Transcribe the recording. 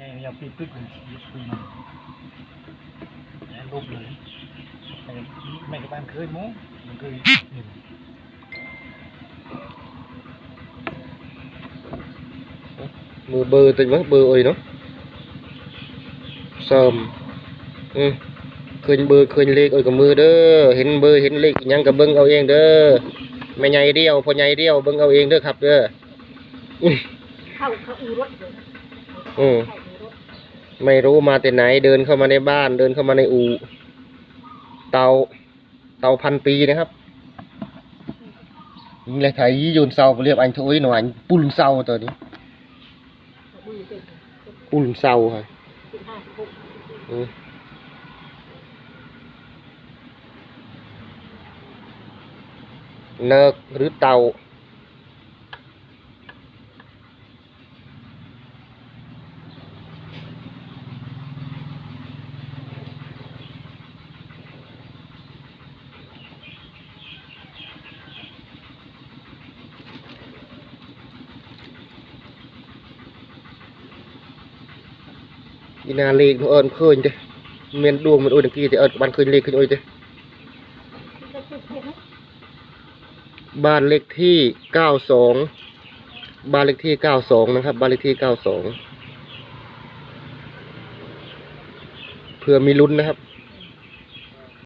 ไงอย่าปิดตึกมันยึดคุยมันแล้วลบเลยไม่ไม่กับบ้านเคยมั้งมันเคยเห็น มือเบอร์ติดมั้งเบอร์เอ้ยเนาะเสริมอืมเคยเบอร์เคยเลขเอ้ยกับมือเด้อเห็นเบอร์เห็นเลขอิหยังกับเบิ่งเอาเองเด้อแม่ใหญ่เดียวพ่อใหญ่เดียวเบิ่งเอาเองเด้อครับเด้ออืม เข้าเข้าอูรถเลยนะ อืม เข้าอูรถ ไม่รู้มาแต่ไหนเดินเข้ามาในบ้าน เดินเข้ามาในอู่เตาเตาพันปีนะครับยิงเลยไทยยืนเสาเรียบอันทุยหน่อยปุ่นเสาตัวนี้ปุ่นเสาค่ะสิบห้าเนิกหรือเตา อีนาเลขเอิญเคยเด้เมียนดวงมันโอ้ยตะกี้แต่เอิญบันเคยเลขขึ้นโอ้ยเด้บ้านเลขที่เก้าสองบ้านเลขที่เก้าสองนะครับ บ้านเลขที่เก้าสองเพื่อมีลุ้นนะครับ